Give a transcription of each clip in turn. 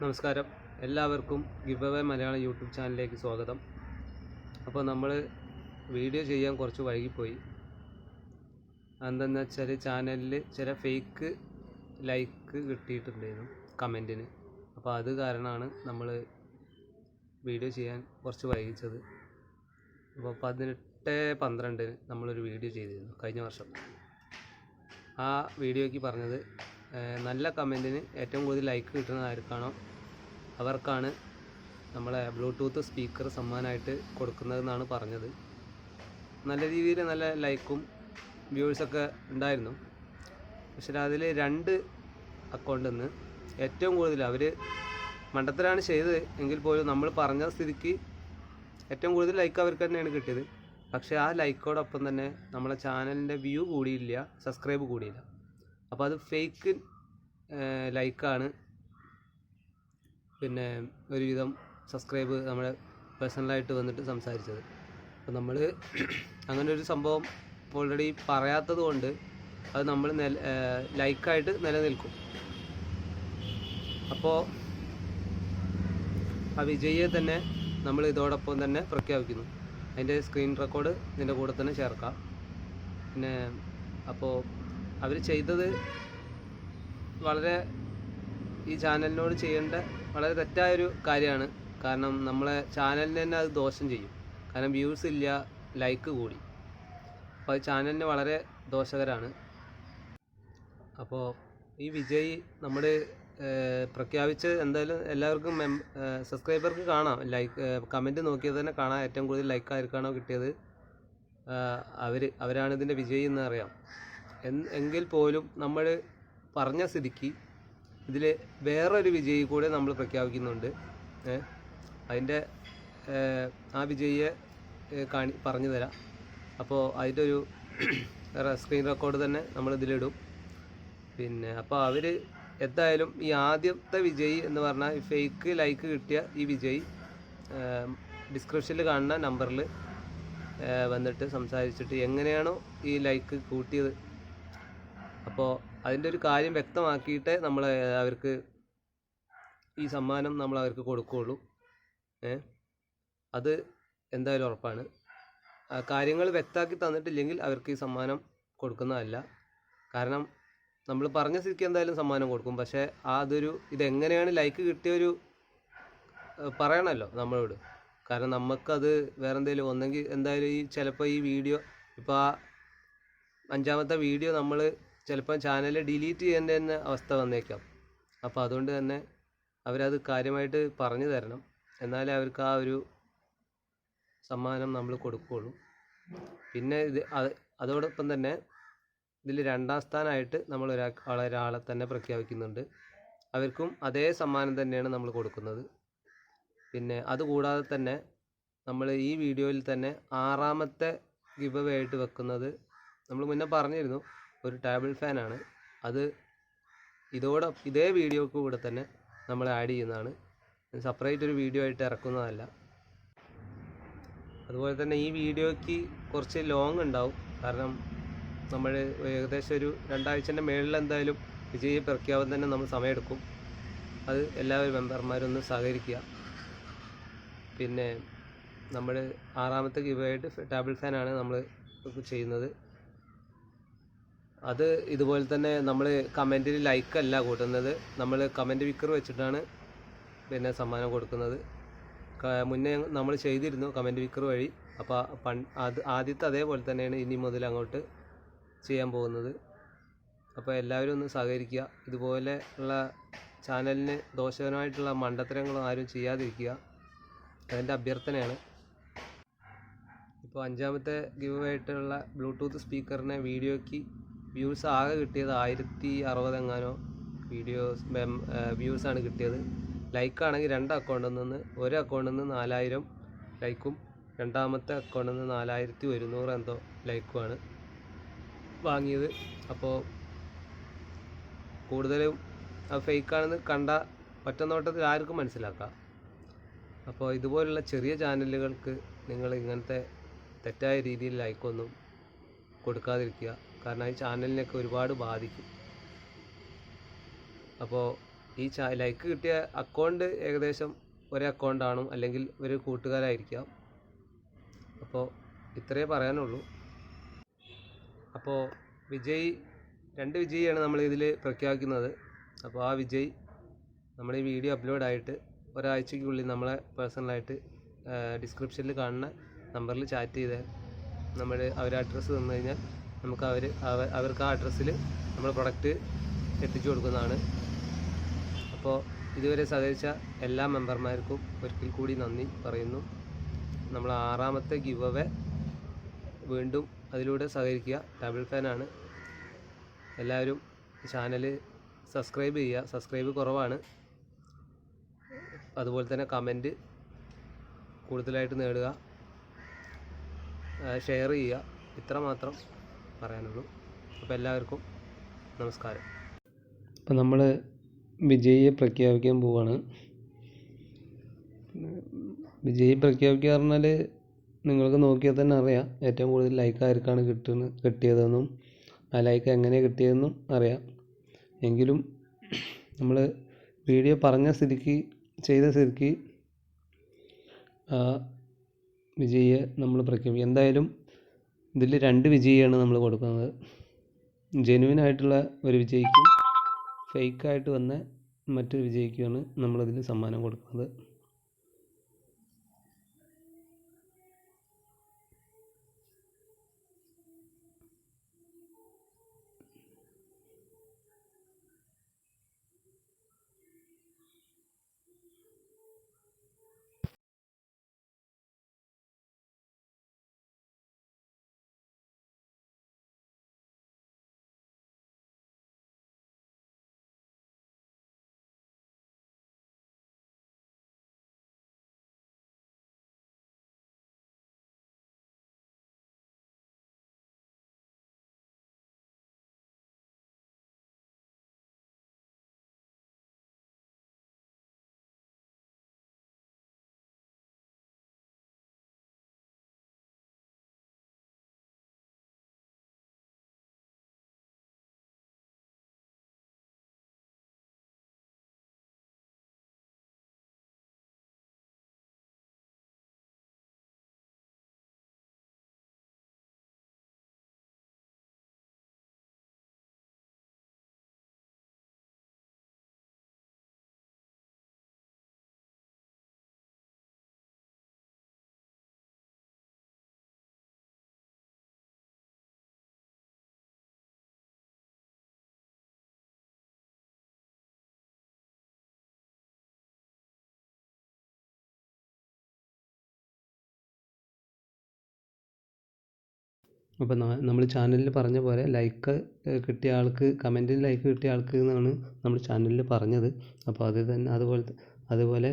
നമസ്കാരം. എല്ലാവർക്കും give away Malayalam YouTube ചാനലിലേക്ക് സ്വാഗതം. അപ്പോൾ നമ്മൾ വീഡിയോ ചെയ്യാൻ കുറച്ച് വൈകിപ്പോയി. എന്തെന്ന് വെച്ചാൽ ചാനലിൽ ചില ഫേക്ക് ലൈക്ക് കിട്ടിയിട്ടുണ്ടായിരുന്നു കമന്റിന്. അപ്പോൾ അത് കാരണമാണ് നമ്മൾ വീഡിയോ ചെയ്യാൻ കുറച്ച് വൈകിച്ചത്. അപ്പോൾ പതിനെട്ട് പന്ത്രണ്ടിന് നമ്മളൊരു വീഡിയോ ചെയ്തിരുന്നു കഴിഞ്ഞ വർഷം. ആ വീഡിയോയ്ക്ക് പറഞ്ഞത് നല്ല കമന്റിന് ഏറ്റവും കൂടുതൽ ലൈക്ക് കിട്ടുന്നത് ആർക്കാണോ അവർക്കാണ് നമ്മളെ ബ്ലൂടൂത്ത് സ്പീക്കർ സമ്മാനമായിട്ട് കൊടുക്കുന്നതെന്നാണ് പറഞ്ഞത്. നല്ല രീതിയിൽ നല്ല ലൈക്കും വ്യൂവേഴ്സൊക്കെ ഉണ്ടായിരുന്നു. പക്ഷേ അതിൽ രണ്ട് അക്കൗണ്ടിൽ നിന്ന് ഏറ്റവും കൂടുതൽ അവർ മണ്ടത്തിലാണ് ചെയ്തത്. എങ്കിൽ പോലും നമ്മൾ പറഞ്ഞ സ്ഥിതിക്ക് ഏറ്റവും കൂടുതൽ ലൈക്ക് അവർക്ക് തന്നെയാണ് കിട്ടിയത്. പക്ഷേ ആ ലൈക്കോടൊപ്പം തന്നെ നമ്മളെ ചാനലിന്റെ വ്യൂ കൂടിയില്ല സബ്സ്ക്രൈബ് കൂടിയില്ല. അപ്പോൾ അത് ഫേക്ക് ലൈക്കാണ് പിന്നെ ഒരുവിധം സബ്സ്ക്രൈബ് നമ്മുടെ പേഴ്സണലായിട്ട് വന്നിട്ട് സംസാരിച്ചത്. അപ്പോൾ നമ്മൾ അങ്ങനെ ഒരു സംഭവം ഓൾറെഡി പറയാത്തത് കൊണ്ട് അത് നമ്മൾ നില ലൈക്കായിട്ട് നിലനിൽക്കും. അപ്പോൾ ആ വിജയിയെ തന്നെ നമ്മൾ ഇതോടൊപ്പം തന്നെ പ്രഖ്യാപിക്കുന്നു. അതിന്റെ സ്ക്രീൻ റെക്കോർഡ് ഇതിന്റെ കൂടെ തന്നെ ചേർക്കാം. പിന്നെ അപ്പോൾ അവർ ചെയ്തത് വളരെ ഈ ചാനലിനോട് ചെയ്യേണ്ട വളരെ തെറ്റായൊരു കാര്യമാണ്. കാരണം നമ്മളെ ചാനലിന് തന്നെ അത് ദോഷം ചെയ്യും. കാരണം വ്യൂസ് ഇല്ല ലൈക്ക് കൂടി. അപ്പോൾ അത് ചാനലിന് വളരെ ദോഷകരമാണ്. അപ്പോൾ ഈ വിജയ് നമ്മൾ പ്രഖ്യാപിച്ച് എന്തായാലും എല്ലാവർക്കും മെം സബ്സ്ക്രൈബർക്ക് കാണാം. ലൈക്ക് കമന്റ് നോക്കിയത് തന്നെ കാണാം. ഏറ്റവും കൂടുതൽ ലൈക്ക് ആർക്കാണോ കിട്ടിയത്. അവർ അവരാണ് ഇതിന്റെ വിജയി എന്ന് അറിയാം. എങ്കിൽ പോലും നമ്മൾ പറഞ്ഞ സ്ഥിതിക്ക് ഇതിൽ വേറൊരു വിജയി കൂടെ നമ്മൾ പ്രഖ്യാപിക്കുന്നുണ്ട്. അതിന്റെ ആ വിജയിയെ കാണി പറഞ്ഞു തരാം. അപ്പോൾ അതിന്റെ ഒരു സ്ക്രീൻ റെക്കോർഡ് തന്നെ നമ്മൾ ഇതിലിടും. പിന്നെ അപ്പോൾ അവർ എന്തായാലും ഈ ആദ്യത്തെ വിജയി എന്ന് പറഞ്ഞാൽ ഈ ഫേക്ക് ലൈക്ക് കിട്ടിയ ഈ വിജയി ഡിസ്ക്രിപ്ഷനിൽ കാണുന്ന നമ്പറിൽ വന്നിട്ട് സംസാരിച്ചിട്ട് എങ്ങനെയാണോ ഈ ലൈക്ക് കൂട്ടിയത് അപ്പോൾ അതിന്റെ ഒരു കാര്യം വ്യക്തമാക്കിയിട്ട് നമ്മൾ അവർക്ക് ഈ സമ്മാനം നമ്മൾ അവർക്ക് കൊടുക്കുകയുള്ളൂ. അത് എന്തായാലും ഉറപ്പാണ്. കാര്യങ്ങൾ വ്യക്തമാക്കി തന്നിട്ടില്ലെങ്കിൽ അവർക്ക് ഈ സമ്മാനം കൊടുക്കുന്നതല്ല. കാരണം നമ്മൾ പറഞ്ഞ സ്ഥിതിക്ക് എന്തായാലും സമ്മാനം കൊടുക്കും. പക്ഷേ ആ അതൊരു ഇതെങ്ങനെയാണ് ലൈക്ക് കിട്ടിയൊരു പറയണമല്ലോ നമ്മളോട്. കാരണം നമുക്കത് വേറെ എന്തെങ്കിലും ഒന്നെങ്കിൽ എന്തായാലും ഈ ചിലപ്പോൾ ഈ വീഡിയോ ഇപ്പോൾ ആ അഞ്ചാമത്തെ വീഡിയോ നമ്മൾ ചിലപ്പോൾ ചാനൽ ഡിലീറ്റ് ചെയ്യേണ്ട തന്നെ അവസ്ഥ വന്നേക്കാം. അപ്പോൾ അതുകൊണ്ട് തന്നെ അവരത് കാര്യമായിട്ട് പറഞ്ഞു തരണം. എന്നാലേ അവർക്ക് ആ ഒരു സമ്മാനം നമ്മൾ കൊടുക്കുകയുള്ളൂ. പിന്നെ ഇത് അത് അതോടൊപ്പം തന്നെ ഇതിൽ രണ്ടാം സ്ഥാനമായിട്ട് നമ്മൾ ഒരാ ഒരാളെ തന്നെ പ്രഖ്യാപിക്കുന്നുണ്ട്. അവർക്കും അതേ സമ്മാനം തന്നെയാണ് നമ്മൾ കൊടുക്കുന്നത്. പിന്നെ അതുകൂടാതെ തന്നെ നമ്മൾ ഈ വീഡിയോയിൽ തന്നെ ആറാമത്തെ ഗിവ് ആയിട്ട് വെക്കുന്നത് നമ്മൾ മുന്നേ പറഞ്ഞിരുന്നു. ഒരു ടേബിൾ ഫാനാണ് അത് ഇതോടെ ഇതേ വീഡിയോക്ക് കൂടെ തന്നെ നമ്മൾ ആഡ് ചെയ്യുന്നതാണ്. സെപ്പറേറ്റ് ഒരു വീഡിയോ ആയിട്ട് ഇറക്കുന്നതല്ല. അതുപോലെ തന്നെ ഈ വീഡിയോയ്ക്ക് കുറച്ച് ലോങ് ഉണ്ടാവും. കാരണം നമ്മൾ ഏകദേശം ഒരു രണ്ടാഴ്ചന്റെ മേളിൽ എന്തായാലും വിജയി പ്രഖ്യാപനം തന്നെ നമ്മൾ സമയമെടുക്കും. അത് എല്ലാവരും മെമ്പർമാരൊന്ന് സഹകരിക്കുക. പിന്നെ നമ്മൾ ആറാമത്തെ ഗിവായിട്ട് ടേബിൾ ഫാനാണ് നമ്മൾ ചെയ്യുന്നത്. അത് ഇതുപോലെ തന്നെ നമ്മൾ കമന്റിൽ ലൈക്ക് അല്ല കൂട്ടുന്നത്. നമ്മൾ കമന്റ് വിക്കർ വെച്ചിട്ടാണ് പിന്നെ സമ്മാനം കൊടുക്കുന്നത്. മുന്നേ നമ്മൾ ചെയ്തിരുന്നു കമന്റ് വിക്കർ വഴി. അപ്പോൾ പൺ അത് ആദ്യത്തെ അതേപോലെ തന്നെയാണ് ഇനി മുതൽ അങ്ങോട്ട് ചെയ്യാൻ പോകുന്നത്. അപ്പോൾ എല്ലാവരും ഒന്ന് സഹകരിക്കുക. ഇതുപോലെ ഉള്ള ചാനലിന് ദോഷകരമായിട്ടുള്ള മണ്ടത്തരങ്ങളും ആരും ചെയ്യാതിരിക്കുക. അതിന്റെ അഭ്യർത്ഥനയാണ്. ഇപ്പോൾ അഞ്ചാമത്തെ ഗിവ് ആയിട്ടുള്ള ബ്ലൂടൂത്ത് സ്പീക്കറിനെ വീഡിയോയ്ക്ക് വ്യൂസ് ആകെ കിട്ടിയത് ആയിരത്തി അറുപത് എങ്ങാനോ വീഡിയോസ് വ്യൂസാണ് കിട്ടിയത്. ലൈക്കാണെങ്കിൽ രണ്ട് അക്കൗണ്ടിൽ നിന്ന് ഒരു അക്കൗണ്ടിൽ നിന്ന് നാലായിരം ലൈക്കും രണ്ടാമത്തെ അക്കൗണ്ടിൽ നിന്ന് നാലായിരത്തി ഒരുന്നൂറ് എന്തോ ലൈക്കുമാണ് വാങ്ങിയത്. അപ്പോൾ കൂടുതലും അത് ഫേക്കാണെന്ന് കണ്ട പറ്റുന്നോട്ടത്തിൽ ആർക്കും മനസ്സിലാക്കാം. അപ്പോൾ ഇതുപോലുള്ള ചെറിയ ചാനലുകൾക്ക് നിങ്ങൾ ഇങ്ങനത്തെ തെറ്റായ രീതിയിൽ ലൈക്കൊന്നും കൊടുക്കാതിരിക്കുക. കാരണം ഈ ചാനലിനൊക്കെ ഒരുപാട് ബാധിക്കും. അപ്പോൾ ഈ ചാ ലൈക്ക് കിട്ടിയ അക്കൗണ്ട് ഏകദേശം ഒരേ അക്കൗണ്ടാണ് അല്ലെങ്കിൽ ഒരു കൂട്ടുകാരായിരിക്കാം. അപ്പോൾ ഇത്രയേ പറയാനുള്ളൂ. അപ്പോൾ വിജയ് രണ്ട് വിജയിയാണ് നമ്മൾ ഇതിൽ പ്രഖ്യാപിക്കുന്നത്. അപ്പോൾ ആ വിജയ് നമ്മൾ ഈ വീഡിയോ അപ്ലോഡ് ആയിട്ട് ഒരാഴ്ചയ്ക്കുള്ളിൽ നമ്മളെ പേഴ്സണലായിട്ട് ഡിസ്ക്രിപ്ഷനിൽ കാണുന്ന നമ്പറിൽ ചാറ്റ് ചെയ്താൽ നമ്മൾ അവർ അഡ്രസ്സ് തന്നു കഴിഞ്ഞാൽ നമുക്ക് അവർ അവർക്ക് ആ അഡ്രസ്സിൽ നമ്മൾ പ്രൊഡക്റ്റ് എത്തിച്ചു കൊടുക്കുന്നതാണ്. അപ്പോൾ ഇതുവരെ സഹകരിച്ച എല്ലാ മെമ്പർമാർക്കും ഒരിക്കൽ കൂടി നന്ദി പറയുന്നു. നമ്മൾ ആറാമത്തെ ഗിവ് അവേ വീണ്ടും അതിലൂടെ സഹകരിക്കുക. ഡബിൾ ഫാനാണ് എല്ലാവരും ചാനൽ സബ്സ്ക്രൈബ് ചെയ്യുക. സബ്സ്ക്രൈബ് കുറവാണ്. അതുപോലെ തന്നെ കമന്റ് കൂടുതലായിട്ട് നേടുക. ഷെയർ ചെയ്യുക. ഇത്ര മാത്രം പറയാനുള്ളൂ. അപ്പോൾ എല്ലാവർക്കും നമസ്കാരം. അപ്പോൾ നമ്മൾ വിജയിയെ പ്രഖ്യാപിക്കാൻ പോവാണ്. വിജയി പ്രഖ്യാപിക്കുക പറഞ്ഞാൽ നിങ്ങൾക്ക് നോക്കിയാൽ തന്നെ അറിയാം. ഏറ്റവും കൂടുതൽ ലൈക്ക് ആർക്കാണ് കിട്ടുന്നത് കിട്ടിയതെന്നും ആ ലൈക്ക് എങ്ങനെ കിട്ടിയതെന്നും അറിയാം. എങ്കിലും നമ്മൾ വീഡിയോ പറഞ്ഞ സ്ഥിതിക്ക് ചെയ്ത സ്ഥിതിക്ക് വിജയിയെ നമ്മൾ പ്രഖ്യാപിക്കും. എന്തായാലും ഇതിൽ രണ്ട് വിജയിയാണ് നമ്മൾ കൊടുക്കുന്നത്. ജെനുവിൻ ആയിട്ടുള്ള ഒരു വിജയിക്കും ഫേക്കായിട്ട് വന്ന മറ്റൊരു വിജയിക്കുമാണ് നമ്മളതിൽ സമ്മാനം കൊടുക്കുന്നത്. അപ്പോൾ നമ്മൾ ചാനലിൽ പറഞ്ഞ പോലെ ലൈക്ക് കിട്ടിയ ആൾക്ക് കമന്റിൽ ലൈക്ക് കിട്ടിയ ആൾക്ക് എന്നാണ് നമ്മൾ ചാനലിൽ പറഞ്ഞത്. അപ്പോൾ അത് തന്നെ അതുപോലെ അതുപോലെ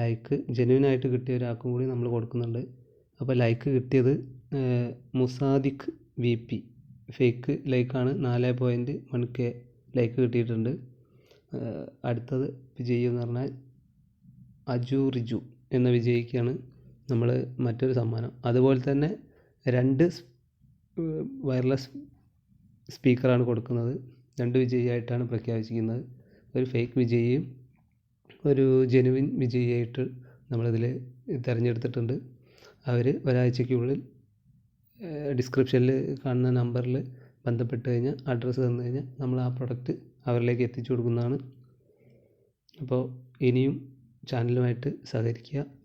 ലൈക്ക് ജെന്യൂൻ ആയിട്ട് കിട്ടിയ ഒരാൾക്കും കൂടി നമ്മൾ കൊടുക്കുന്നുണ്ട്. അപ്പോൾ ലൈക്ക് കിട്ടിയത് മുസാദിഖ് വി പി ഫേക്ക് ലൈക്കാണ് നാല് പോയിന്റ് വൺ കെ ലൈക്ക് കിട്ടിയിട്ടുണ്ട്. അടുത്തത് വിജയി എന്ന് പറഞ്ഞാൽ അജു റിജു എന്ന വിജയിക്കാണ് നമ്മൾ മറ്റൊരു സമ്മാനം. അതുപോലെ തന്നെ രണ്ട് വയർലെസ് സ്പീക്കറാണ് കൊടുക്കുന്നത്. രണ്ട് വിജയിയായിട്ടാണ് പ്രഖ്യാപിച്ചിരിക്കുന്നത്. ഒരു ഫേക്ക് വിജയിയും ഒരു ജെനുവിൻ വിജയിയായിട്ട് നമ്മളിതിൽ തിരഞ്ഞെടുത്തിട്ടുണ്ട്. അവർ ഒരാഴ്ചയ്ക്കുള്ളിൽ ഡിസ്ക്രിപ്ഷനിൽ കാണുന്ന നമ്പറിൽ ബന്ധപ്പെട്ട് കഴിഞ്ഞാൽ അഡ്രസ്സ് തന്നു കഴിഞ്ഞാൽ നമ്മൾ ആ പ്രൊഡക്റ്റ് അവരിലേക്ക് എത്തിച്ചു കൊടുക്കുന്നതാണ്. അപ്പോൾ ഇനിയും ചാനലുമായിട്ട് സഹകരിക്കുക.